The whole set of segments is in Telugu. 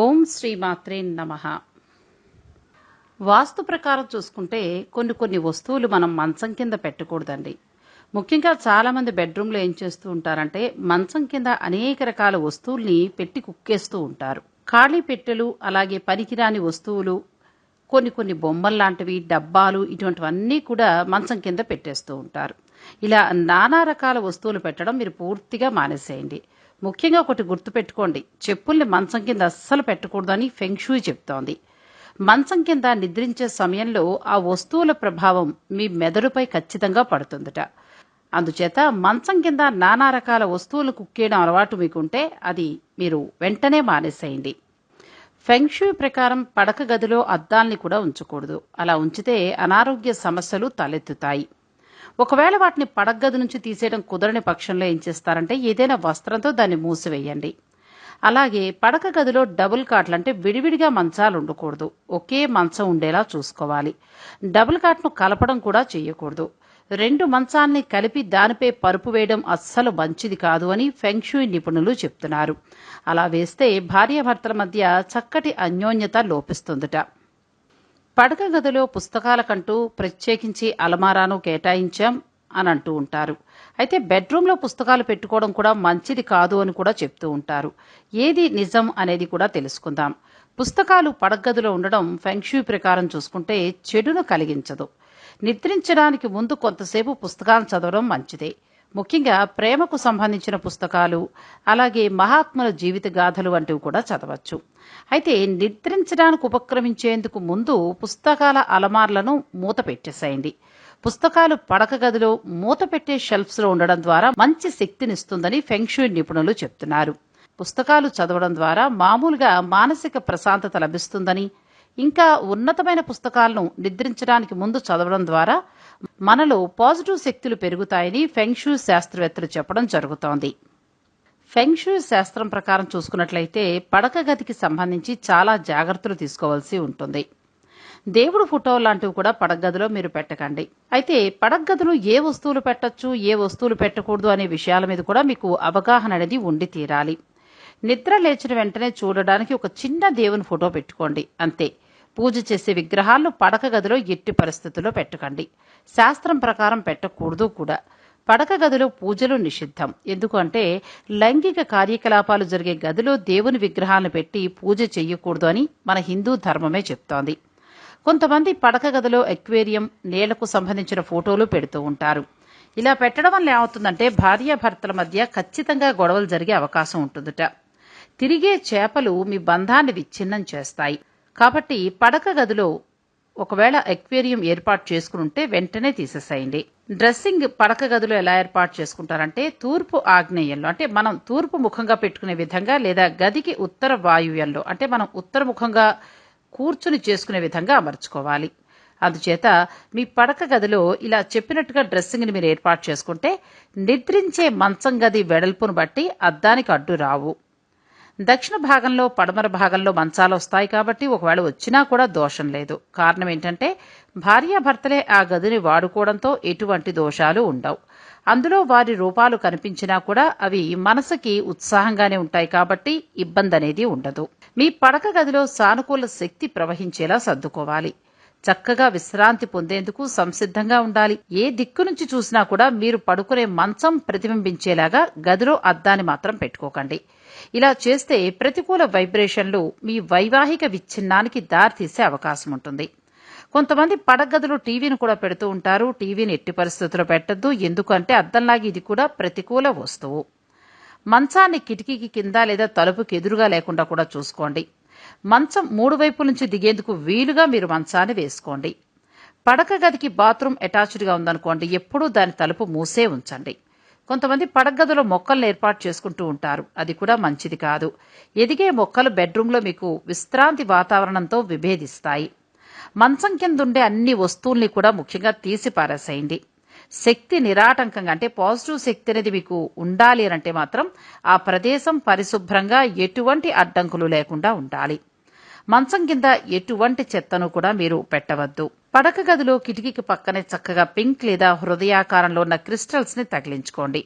ఓం శ్రీ మాత్రే నమ. వాస్తు ప్రకారం చూసుకుంటే కొన్ని కొన్ని వస్తువులు మనం మంచం కింద పెట్టకూడదండి. ముఖ్యంగా చాలామంది బెడ్రూమ్లో ఏం చేస్తూ ఉంటారంటే మంచం కింద అనేక రకాల వస్తువుల్ని పెట్టి కుక్కేస్తూ ఉంటారు. ఖాళీ పెట్టెలు అలాగే పనికిరాని వస్తువులు కొన్ని కొన్ని బొమ్మలు లాంటివి డబ్బాలు ఇటువంటివన్నీ కూడా మంచం కింద పెట్టేస్తూ ఉంటారు. ఇలా నానా రకాల వస్తువులు పెట్టడం మీరు పూర్తిగా మానేసేయండి. ముఖ్యంగా ఒకటి గుర్తుపెట్టుకోండి. చెప్పుల్ని మంచం కింద అస్సలు పెట్టకూడదని ఫెంక్షూ చెప్తోంది. మంచం కింద నిద్రించే సమయంలో ఆ వస్తువుల ప్రభావం మీ మెదడుపై ఖచ్చితంగా పడుతుందట. అందుచేత మంచం కింద నానా రకాల వస్తువులు కుక్కేయడం అలవాటు మీకుంటే అది మీరు వెంటనే మానేసేయండి. ఫెంక్షూ ప్రకారం పడక గదిలో అద్దాల్ని కూడా ఉంచకూడదు. అలా ఉంచితే అనారోగ్య సమస్యలు తలెత్తుతాయి. ఒకవేళ వాటిని పడక గది నుంచి తీసేయడం కుదరని పక్షంలో ఏం చేస్తారంటే ఏదైనా వస్త్రంతో దాన్ని మూసివేయండి. అలాగే పడక గదిలో డబుల్ కాట్లు అంటే విడివిడిగా మంచాలు ఉండకూడదు. ఒకే మంచం ఉండేలా చూసుకోవాలి. డబుల్ కాట్ను కలపడం కూడా చేయకూడదు. రెండు మంచాల్ని కలిపి దానిపై పరుపు వేయడం అస్సలు మంచిది కాదు అని ఫెంక్షూ నిపుణులు చెప్తున్నారు. అలా వేస్తే భార్యాభర్తల మధ్య చక్కటి అన్యోన్యత లోపిస్తుందట. పడక గదిలో పుస్తకాలకంటూ ప్రత్యేకించి అలమారాను కేటాయించాం అని అంటూ ఉంటారు. అయితే బెడ్రూమ్లో పుస్తకాలు పెట్టుకోవడం కూడా మంచిది కాదు అని కూడా చెప్తూ ఉంటారు. ఏది నిజం అనేది కూడా తెలుసుకుందాం. పుస్తకాలు పడగదిలో ఉండడం ఫెంక్షూ ప్రకారం చూసుకుంటే చెడును కలిగించదు. నిద్రించడానికి ముందు కొంతసేపు పుస్తకాలు చదవడం మంచిదే. ముఖ్యంగా ప్రేమకు సంబంధించిన పుస్తకాలు అలాగే మహాత్ముల జీవిత గాథలు వంటివి కూడా చదవచ్చు. అయితే నిద్రించడానికి ఉపక్రమించేందుకు ముందు పుస్తకాల అలమార్లను మూత పెట్టేసేయండి. పుస్తకాలు పడక గదిలో మూత పెట్టే షెల్ఫ్స్లో ఉండడం ద్వారా మంచి శక్తినిస్తుందని ఫెంక్షూ నిపుణులు చెప్తున్నారు. పుస్తకాలు చదవడం ద్వారా మామూలుగా మానసిక ప్రశాంతత లభిస్తుందని ఇంకా ఉన్నతమైన పుస్తకాలను నిద్రించడానికి ముందు చదవడం ద్వారా మనలో పాజిటివ్ శక్తులు పెరుగుతాయని ఫెంగ్షూ శాస్త్రవేత్తలు చెప్పడం జరుగుతోంది. ఫెంగ్షూ శాస్త్రం ప్రకారం చూసుకున్నట్లయితే పడక గదికి సంబంధించి చాలా జాగ్రత్తలు తీసుకోవాల్సి ఉంటుంది. దేవుడు ఫోటో లాంటివి కూడా పడగదిలో మీరు పెట్టకండి. అయితే పడగదిలో ఏ వస్తువులు పెట్టొచ్చు ఏ వస్తువులు పెట్టకూడదు అనే విషయాల మీద కూడా మీకు అవగాహన అనేది ఉండి తీరాలి. నిద్ర లేచిన వెంటనే చూడడానికి ఒక చిన్న దేవుని ఫోటో పెట్టుకోండి అంతే. పూజ చేసే విగ్రహాలను పడక గదిలో ఎట్టి పరిస్థితుల్లో పెట్టకండి. శాస్త్రం ప్రకారం పెట్టకూడదు కూడా. పడక గదిలో పూజలు నిషిద్ధం. ఎందుకంటే లైంగిక కార్యకలాపాలు జరిగే గదిలో దేవుని విగ్రహాలను పెట్టి పూజ చెయ్యకూడదు అని మన హిందూ ధర్మమే చెప్తోంది. కొంతమంది పడక గదిలో ఎక్వేరియం నేలకు సంబంధించిన ఫోటోలు పెడుతూ ఉంటారు. ఇలా పెట్టడం వల్ల ఏమవుతుందంటే భార్యాభర్తల మధ్య ఖచ్చితంగా గొడవలు జరిగే అవకాశం ఉంటుందట. తిరిగే చేపలు మీ బంధాన్ని విచ్ఛిన్నం చేస్తాయి. కాబట్టి పడక గదిలో ఒకవేళ ఎక్వేరియం ఏర్పాటు చేసుకుంటే వెంటనే తీసేసేయండి. డ్రెస్సింగ్ పడక గదిలో ఎలా ఏర్పాటు చేసుకుంటారంటే తూర్పు ఆగ్నేయంలో అంటే మనం తూర్పు ముఖంగా పెట్టుకునే విధంగా లేదా గదికి ఉత్తర వాయువ్యంలో అంటే మనం ఉత్తర ముఖంగా కూర్చుని చేసుకునే విధంగా అమర్చుకోవాలి. అందుచేత మీ పడక గదిలో ఇలా చెప్పినట్టుగా డ్రెస్సింగ్ని మీరు ఏర్పాటు చేసుకుంటే నిద్రించే మంచం గది వెడల్పును బట్టి అద్దానికి అడ్డు రావు. దక్షిణ భాగంలో పడమర భాగంలో మంచాలు వస్తాయి కాబట్టి ఒకవేళ వచ్చినా కూడా దోషం లేదు. కారణం ఏంటంటే భార్యాభర్తలే ఆ గదిని వాడుకోవడంతో ఎటువంటి దోషాలు ఉండవు. అందులో వారి రూపాలు కనిపించినా కూడా అవి మనసుకి ఉత్సాహంగానే ఉంటాయి కాబట్టి ఇబ్బంది అనేది ఉండదు. మీ పడక గదిలో సానుకూల శక్తి ప్రవహించేలా సర్దుకోవాలి. చక్కగా విశ్రాంతి పొందేందుకు సంసిద్ధంగా ఉండాలి. ఏ దిక్కు నుంచి చూసినా కూడా మీరు పడుకునే మంచం ప్రతిబింబించేలాగా గదిలో అద్దాన్ని మాత్రం పెట్టుకోకండి. ఇలా చేస్తే ప్రతికూల వైబ్రేషన్లు మీ వైవాహిక విచ్ఛిన్నానికి దారితీసే అవకాశం ఉంటుంది. కొంతమంది పడగదులు టీవీని కూడా పెడుతూ ఉంటారు. టీవీని ఎట్టి పరిస్థితుల్లో పెట్టద్దు. ఎందుకంటే అద్దంలాగి ఇది కూడా ప్రతికూల వస్తువు. మంచాన్ని కిటికీకి కింద లేదా తలుపుకి ఎదురుగా లేకుండా కూడా చూసుకోండి. మంచం మూడు వైపుల నుంచి దిగేందుకు వీలుగా మీరు మంచాన్ని వేసుకోండి. పడక గదికి బాత్రూమ్ అటాచ్డ్గా ఉందనుకోండి ఎప్పుడూ దాని తలుపు మూసే ఉంచండి. కొంతమంది పడగదిలో మొక్కలను ఏర్పాటు చేసుకుంటూ ఉంటారు. అది కూడా మంచిది కాదు. ఎదిగే మొక్కలు బెడ్రూమ్లో మీకు విశ్రాంతి వాతావరణంతో విభేదిస్తాయి. మంచం కింద ఉండే అన్ని వస్తువుల్ని కూడా ముఖ్యంగా తీసి పారేసేయండి శక్తి నిరాటంకంగా అంటే పాజిటివ్ శక్తి అనేది మీకు ఉండాలి అంటే మాత్రం ఆ ప్రదేశం పరిశుభ్రంగా ఎటువంటి అడ్డంకులు లేకుండా ఉండాలి. మంచం కింద ఎటువంటి చెత్తను కూడా మీరు పెట్టవద్దు. పడక గదిలో కిటికీకి పక్కనే చక్కగా పింక్ లేదా హృదయాకారంలో ఉన్న క్రిస్టల్స్ని తగిలించుకోండి.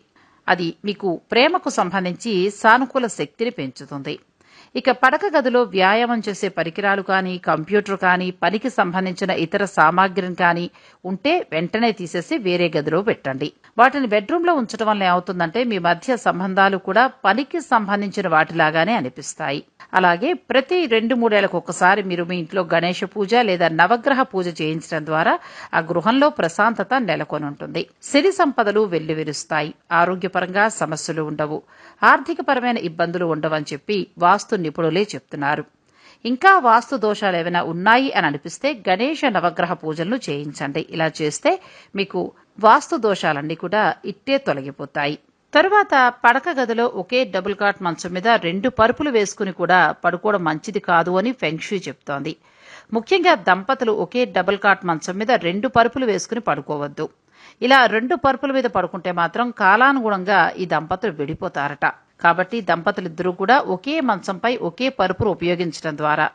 అది మీకు ప్రేమకు సంబంధించి సానుకూల శక్తిని పెంచుతుంది. ఇక పడక గదిలో వ్యాయామం చేసే పరికరాలు కానీ కంప్యూటర్ కానీ పనికి సంబంధించిన ఇతర సామాగ్రిని కానీ ఉంటే వెంటనే తీసేసి వేరే గదిలో పెట్టండి. వాటిని బెడ్రూమ్లో ఉంచడం వల్ల ఏమవుతుందంటే మీ మధ్య సంబంధాలు కూడా పనికి సంబంధించిన వాటిలాగానే అనిపిస్తాయి. అలాగే ప్రతి రెండు మూడేళ్ళకు ఒకసారి మీరు మీ ఇంట్లో గణేష పూజ లేదా నవగ్రహ పూజ చేయించడం ద్వారా ఆ గృహంలో ప్రశాంతత నెలకొని ఉంటుంది. సిరి సంపదలు వెల్లివిరుస్తాయి. ఆరోగ్యపరంగా సమస్యలు ఉండవు. ఆర్థికపరమైన ఇబ్బందులు ఉండవని చెప్పి వాస్తు నిపుణులే చెప్తున్నారు. ఇంకా వాస్తు దోషాలు ఏమైనా ఉన్నాయి అని అనిపిస్తే గణేష నవగ్రహ పూజలను చేయించండి. ఇలా చేస్తే మీకు వాస్తు దోషాలన్నీ కూడా ఇట్టే తొలగిపోతాయి. తరువాత పడక గదిలో ఒకే డబుల్ కాట్ మంచం మీద రెండు పరుపులు వేసుకుని కూడా పడుకోవడం మంచిది కాదు అని ఫెంక్షూ చెప్తోంది. ముఖ్యంగా దంపతులు ఒకే డబుల్ కాట్ మంచం మీద రెండు పరుపులు వేసుకుని పడుకోవద్దు. ఇలా రెండు పరుపుల మీద పడుకుంటే మాత్రం కాలానుగుణంగా ఈ దంపతులు విడిపోతారట. కాబట్టి దంపతులిద్దరూ కూడా ఒకే మంచంపై ఒకే పరుపును ఉపయోగించడం ద్వారా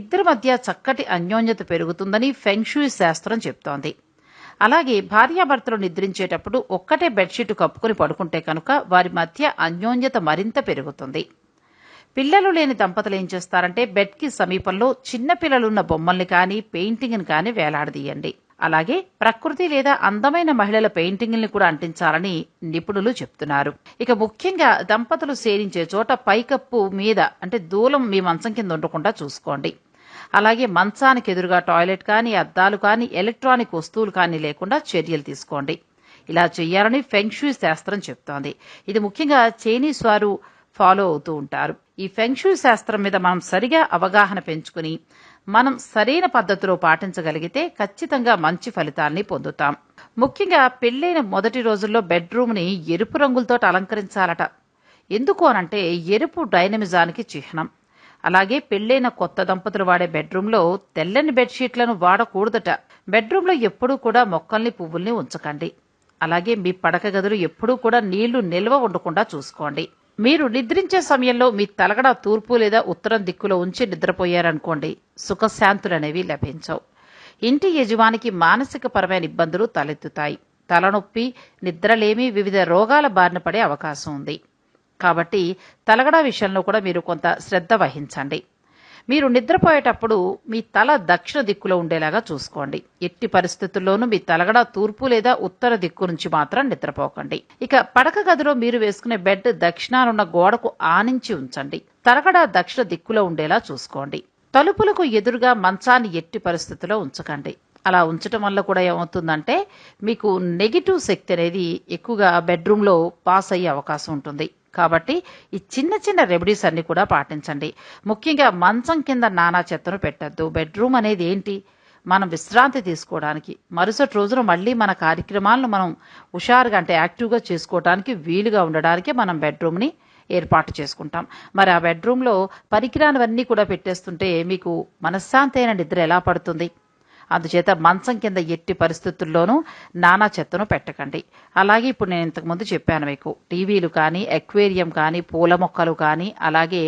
ఇద్దరి మధ్య చక్కటి అన్యోన్యత పెరుగుతుందని ఫెంగ్షూయి శాస్త్రం చెప్తోంది. అలాగే భార్యాభర్తలు నిద్రించేటప్పుడు ఒక్కటే బెడ్షీట్ కప్పుకొని పడుకుంటే కనుక వారి మధ్య అన్యోన్యత మరింత పెరుగుతుంది. పిల్లలు లేని దంపతులు ఏం చేస్తారంటే బెడ్కి సమీపంలో చిన్న పిల్లలున్న బొమ్మల్ని కానీ పెయింటింగ్ని కానీ వేలాడదీయండి. అలాగే ప్రకృతి లేదా అందమైన మహిళల పెయింటింగ్ని కూడా అంటించాలని నిపుణులు చెప్తున్నారు. ఇక ముఖ్యంగా దంపతులు సేరించే చోట పైకప్పు మీద అంటే దూలం మీ మంచం కింద ఉండకుండా చూసుకోండి. అలాగే మంచానికి ఎదురుగా టాయిలెట్ కానీ అద్దాలు కానీ ఎలక్ట్రానిక్ వస్తువులు కానీ లేకుండా చర్యలు తీసుకోండి. ఇలా చేయాలని ఫెంగ్షూ శాస్త్రం చెప్తోంది. ఇది ముఖ్యంగా చైనీస్ వారు ఫాలో అవుతూ ఉంటారు. ఈ ఫెంగ్షూ శాస్త్రం మీద మనం సరిగా అవగాహన పెంచుకుని మనం సరైన పద్ధతిలో పాటించగలిగితే ఖచ్చితంగా మంచి ఫలితాల్ని పొందుతాం. ముఖ్యంగా పెళ్ళైన మొదటి రోజుల్లో బెడ్రూమ్ని ఎరుపు రంగులతో అలంకరించాలట. ఎందుకు అనంటే ఎరుపు డైనమిజానికి చిహ్నం. అలాగే పెళ్ళైన కొత్త దంపతులు వాడే బెడ్రూమ్లో తెల్లని బెడ్షీట్లను వాడకూడదట. బెడ్రూమ్లో ఎప్పుడూ కూడా మొక్కల్ని పువ్వుల్ని ఉంచకండి. అలాగే మీ పడక గదులు ఎప్పుడూ కూడా నీళ్ళు నిల్వ ఉండకుండా చూసుకోండి. మీరు నిద్రించే సమయంలో మీ తలగడ తూర్పు లేదా ఉత్తరం దిక్కులో ఉంచి నిద్రపోయారనుకోండి సుఖశాంతులు అనేవి లభించవు. ఇంటి యజమానికి మానసిక పరమైన ఇబ్బందులు తలెత్తుతాయి. తలనొప్పి నిద్రలేమి వివిధ రోగాల బారిన పడే అవకాశం ఉంది. కాబట్టి తలగడ విషయంలో కూడా మీరు కొంత శ్రద్ధ వహించండి. మీరు నిద్రపోయేటప్పుడు మీ తల దక్షిణ దిక్కులో ఉండేలాగా చూసుకోండి. ఎట్టి పరిస్థితుల్లోనూ మీ తలగడ తూర్పు లేదా ఉత్తర దిక్కు నుంచి మాత్రం నిద్రపోకండి. ఇక పడక గదిలో మీరు వేసుకునే బెడ్ దక్షిణానున్న గోడకు ఆనించి ఉంచండి. తలగడ దక్షిణ దిక్కులో ఉండేలా చూసుకోండి. తలుపులకు ఎదురుగా మంచాన్ని ఎట్టి పరిస్థితిలో ఉంచకండి. అలా ఉంచటం వల్ల కూడా ఏమవుతుందంటే మీకు నెగిటివ్ శక్తి అనేది ఎక్కువగా బెడ్రూమ్లో పాస్ అయ్యే అవకాశం ఉంటుంది. కాబట్టి ఈ చిన్న చిన్న రెమెడీస్ అన్ని కూడా పాటించండి. ముఖ్యంగా మంచం కింద నానా చెత్తను పెట్టద్దు. బెడ్రూమ్ అనేది ఏంటి? మనం విశ్రాంతి తీసుకోవడానికి. మరుసటి రోజున మళ్ళీ మన కార్యక్రమాలను మనం హుషారుగా అంటే యాక్టివ్గా చేసుకోవడానికి వీలుగా ఉండడానికి మనం బెడ్రూమ్ని ఏర్పాటు చేసుకుంటాం. మరి ఆ బెడ్రూమ్లో పరికరాలవన్నీ కూడా పెట్టేస్తుంటే మీకు మనశ్శాంతి అయిన నిద్ర ఎలా పడుతుంది? అందుచేత మంచం కింద ఎట్టి పరిస్థితుల్లోనూ నానా చెత్తను పెట్టకండి. అలాగే ఇప్పుడు నేను ఇంతకుముందు చెప్పాను మీకు టీవీలు కానీ ఎక్వేరియం కానీ పూల మొక్కలు కానీ అలాగే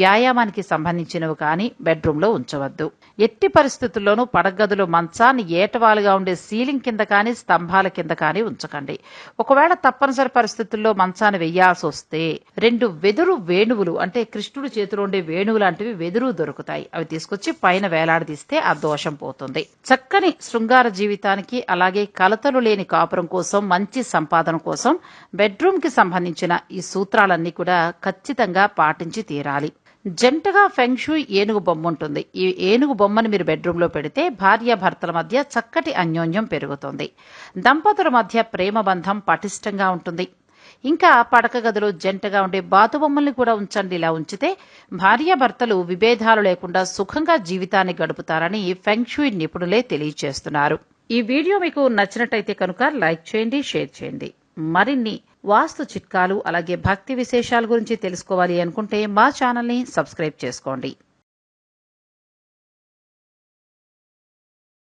వ్యాయామానికి సంబంధించినవి కానీ బెడ్రూమ్లో ఉంచవద్దు. ఎట్టి పరిస్థితుల్లోనూ పడగదులు మంచాన్ని ఏటవాలుగా ఉండే సీలింగ్ కింద కానీ స్తంభాల కింద కానీ ఉంచకండి. ఒకవేళ తప్పనిసరి పరిస్థితుల్లో మంచాన్ని వెయ్యాల్సి వస్తే రెండు వెదురు వేణువులు అంటే కృష్ణుడి చేతిలో ఉండే వేణువు లాంటివి వెదురు దొరుకుతాయి. అవి తీసుకొచ్చి పైన వేలాడదీస్తే ఆ దోషం పోతుంది. చక్కని శృంగార జీవితానికి అలాగే కలతలు లేని కాపురం కోసం మంచి సంపాదన కోసం బెడ్రూమ్కి సంబంధించిన ఈ సూత్రాలన్నీ కూడా ఖచ్చితంగా పాటించి తీరాలి. జంటగా ఫెంగ్షుయ్ ఏనుగు బొమ్మ ఉంటుంది. ఈ ఏనుగు బొమ్మను మీరు బెడ్రూమ్లో పెడితే భార్య భర్తల మధ్య చక్కటి అన్యోన్యం పెరుగుతుంది. దంపతుల మధ్య ప్రేమ బంధం పటిష్టంగా ఉంటుంది. ఇంకా పడక గదిలో జంటగా ఉండే బాతుబొమ్మల్ని కూడా ఉంచండి. ఇలా ఉంచితే భార్యాభర్తలు విభేదాలు లేకుండా సుఖంగా జీవితాన్ని గడుపుతారని ఫెంక్షుయి నిపుణులే తెలియజేస్తున్నారు ఈ వీడియో మీకు నచ్చినట్టయితే కనుక లైక్ చేయండి షేర్ చేయండి. మరిన్ని వాస్తు చిట్కాలు అలాగే భక్తి విశేషాల గురించి తెలుసుకోవాలి అనుకుంటే మా ఛానల్ని సబ్స్క్రైబ్ చేసుకోండి.